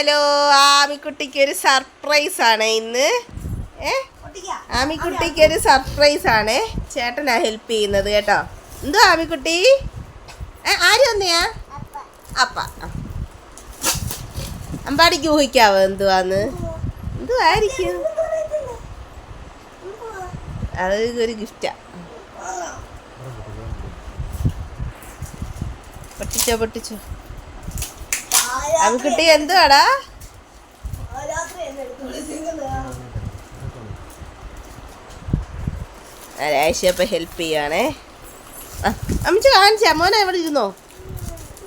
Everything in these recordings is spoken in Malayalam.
ഹലോ ആമിക്കുട്ടിക്ക് ഒരു സർപ്രൈസ് ആണ് ഇന്ന്. ആമിക്കുട്ടിക്ക് ഒരു സർപ്രൈസ് ആണ്. ചേട്ടനാ ഹെൽപ്പ് ചെയ്യുന്നത് കേട്ടോ. എന്തോ ആമിക്കുട്ടി? ആര് വന്നെയാ? അപ്പ. അമ്പാടിക്ക് ഊഹിക്കാവോ എന്തുവാന്ന്? എന്തുവായിരിക്കും? അത് ഒരു ഗിഫ്റ്റാ പൊട്ടിച്ചോ പൊട്ടിച്ചോ. ആമിക്കുട്ടി എന്തുവാടാ? ആശയപ്പം ഹെൽപ്പ് ചെയ്യുവാണേ. ആ അമ്മച്ച് കാണിച്ച മോനെ എവിടെ ഇരുന്നോ?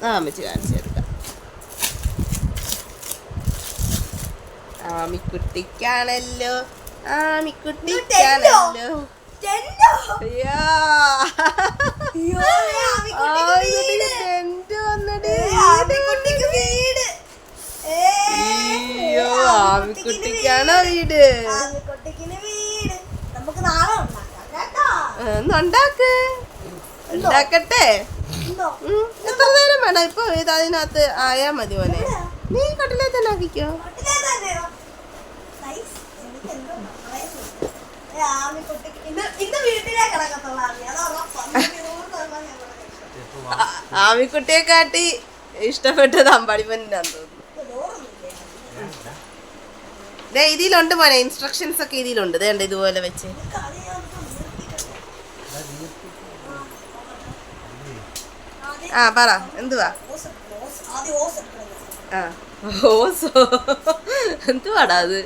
ആ അമ്മച്ച് കാണിച്ചു തരുക ആമിക്കുട്ടിക്കാണല്ലോ ആമിക്കുട്ടിക്കാണല്ലോ അയ്യോ ആമിക്കുട്ടിക്ക് ടെന്റ് വന്നെടി. അയ്യോ ആമിക്കുട്ടിക്കാണോ വീട്. ഉണ്ടാക്കാം ഉണ്ടാക്കട്ടെ. എത്ര നേരം വേണം? ഇപ്പൊ ഇത് അതിനകത്ത് ആയാ മതി മോനെ. നീ കട്ടിലേ തന്നെ ആക്കിക്കോ. ആമിക്കുട്ടിയെ കാട്ടി ഇഷ്ടപ്പെട്ടത് എനിക്ക് എന്തോ പറയുന്നു. ഏ, ആമിക്കുട്ടിക്ക് ഇന്ന് ഇന്ന് വീട്ടിലേ കിടക്കത്തുള്ളൂ ആമി. അത് ഉറപ്പാ. നമുക്ക് നൂറ് ശതമാനം ഞാൻ ഇവിടെ കഴിച്ചു. ആമിക്കുട്ടിയെ കാട്ടി ഇഷ്ടപ്പെട്ടത് അമ്പാടിപ്പനാന്ന് തോന്നുന്നു ഇത് ചോറൊന്നുമില്ലേ? ദേ ഇതിലുണ്ട് മോനെ ഇൻസ്ട്രക്ഷൻസ് ഒക്കെ ഇതിലുണ്ട്. ഇതേണ്ട ഇതുപോലെ വെച്ച്. ആ പറ എന്തുവാ? ആ എന്തുവാടാ അത്?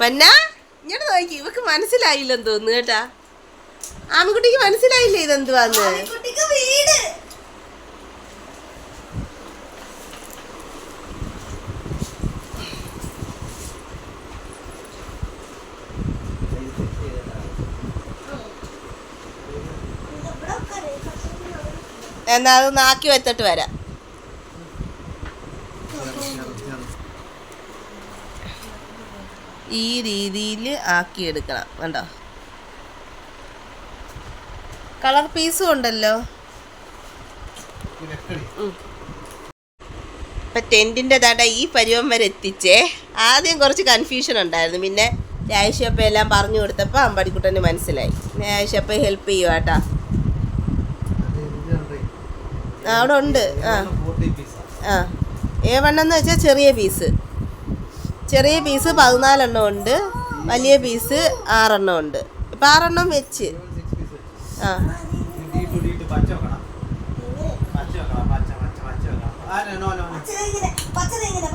പന്ന ഇങ്ങോട്ട് നോക്കി. ഇവക്ക് മനസ്സിലായില്ലെന്ന് തോന്നുന്നു കേട്ടാ. ആൺകുട്ടിക്ക് മനസ്സിലായില്ലേ ഇതെന്തുവാന്ന് ആമിക്കുട്ടിക്ക് വീട് ഇത് ഇവിടെ വെക്കാനേ, കഷ്ണത്തിന് അവിടെ. എന്നാ അത് നാക്കി വെച്ചിട്ട് വരാം. ഈ രീതിയിൽ ആക്കി എടുക്കണം കണ്ടോ? കളർ പീസും ഉണ്ടല്ലോ. ഇപ്പം ടെന്റിന്റെ തട ഈ പരിവം വരെ എത്തിച്ചേ. ആദ്യം കുറച്ച് കൺഫ്യൂഷൻ ഉണ്ടായിരുന്നു. പിന്നെ രാജശപ്പ എല്ലാം പറഞ്ഞു കൊടുത്തപ്പോൾ അമ്പാടിക്കുട്ടന് മനസ്സിലായി. രാജശപ്പ ഹെൽപ്പ് ചെയ്യുവാട്ടാ അവിടെ ഉണ്ട് ആ. ആ എ വണ്ണെന്ന് വെച്ചാൽ ചെറിയ പീസ്. ചെറിയ പീസ് പതിനാലെണ്ണം ഉണ്ട്. വലിയ പീസ് ആറെണ്ണം ഉണ്ട്. ഇപ്പം ആറെണ്ണം വെച്ച്. ആ. പച്ച പച്ച പച്ച പച്ച പച്ച ഇങ്ങനെ,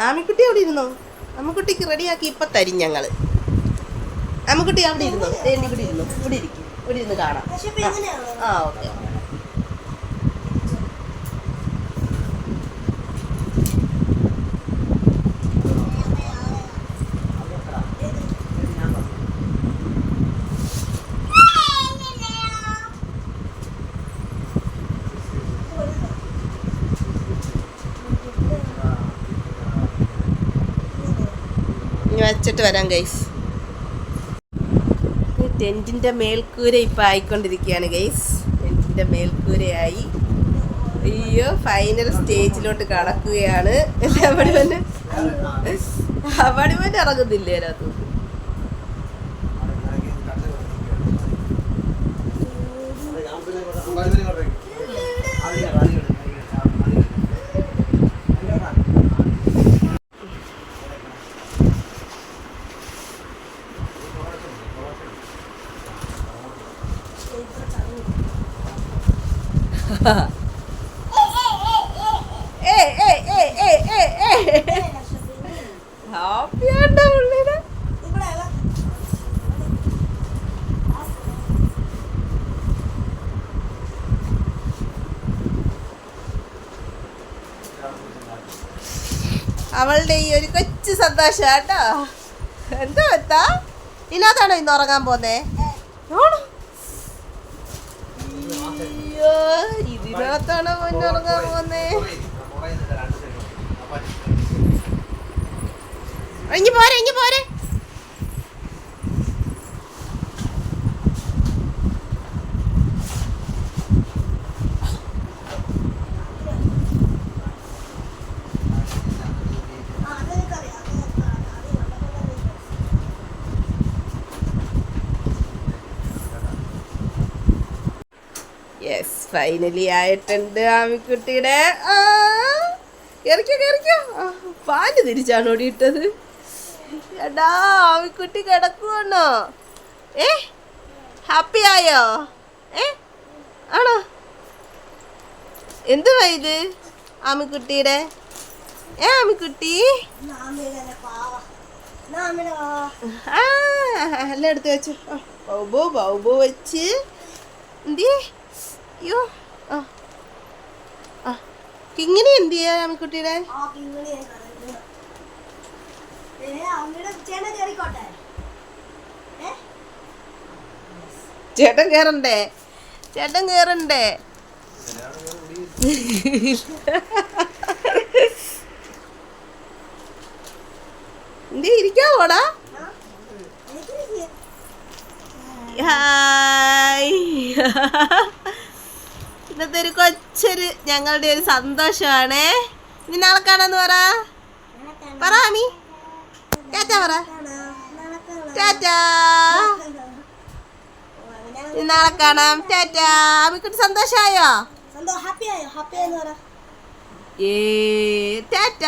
ആമിക്കുട്ടി അവിടെ ഇരുന്നോ? അമ്മക്കുട്ടിക്ക് റെഡിയാക്കി ഇപ്പൊ തരും ഞങ്ങൾ. അമ്മക്കുട്ടി അവിടെ ഇരുന്നോ? ഇരുന്നു? ഇവിടെ ഇരിക്കും. ഇവിടെ ഇരുന്ന് കാണാം? ആ. ഓക്കെ. വെച്ചിട്ട് വരാം ഗൈസ് ടെന്റിന്റെ മേൽക്കൂര ഇപ്പം ആയിക്കൊണ്ടിരിക്കുകയാണ് ഗൈസ് ടെന്റിന്റെ മേൽക്കൂരയായി. അയ്യോ ഫൈനൽ സ്റ്റേജിലോട്ട് കടക്കുകയാണ്. അവിടെ വന്ന് അവിടെ വന്ന് ഇറങ്ങുന്നില്ലേ അതിനകത്ത് ഏ ഏ ഏ ഏ ഏ ഏ ഇങ്ങനെയല്ല, പക്ഷെ ഇങ്ങനെ. ഹാപ്പിയാണ്ടോ. അവളുടെ ഈ ഒരു കൊച്ചു സന്തോഷം കേട്ടോ എന്താ എത്താ ഇതിനകത്താണോ ഇന്ന് ഉറങ്ങാൻ പോന്നേ ആണോ? അയ്യോ, ഇതിനകത്താണോ പൊന്നെ ഉറങ്ങാൻ പോന്നേ ഇങ്ങി പോരെ ഇങ്ങി പോരെ ആ, അതെനിക്കറിയാം. അത് ഞാൻ- അത് കണ്ടപ്പോൾ യെസ് ഫൈനലി ആയിട്ടുണ്ട് ആമിക്കുട്ടിയുടെ. കയറിക്കോ കേറിക്കോ ആ, പാൽ തിരിച്ചാണ് ഓടിയിട്ടത് എടാ ആമിക്കുട്ടി കിടക്കുവാണോ? ഏ ഹാപ്പി ആയോ? ഏ ആണോ? എന്തുവാ ഇത് ആമിക്കുട്ടിയുടെ? ഏ ആമിക്കുട്ടി. ആ എല്ലാം എടുത്ത് വെച്ചു. ബൗബു ബൗബോ വെച്ച്. എന്തിയേ? അയ്യോ. ആ. ആ. കിങ്ങിണി എന്ത്. ഏ, അമ്മയുടെ ചേട്ടൻ? കേറണ്ടേ? ചേട്ടൻ കേറണ്ടേ? എന്തി ഇരിക്കാവോടാ. ഹായ്. ഒരു കൊച്ചൊരു ഞങ്ങളുടെ ഒരു സന്തോഷമാണേ. ഇനി നാളെ കാണാന്ന് പറ. പറമി പറ ആമി. ടാറ്റ പറ. ടാറ്റ. നാളെ കാണാം. ടാറ്റ. ആമിക്കുട്ടി സന്തോഷമായോ? ഏ ടാറ്റ.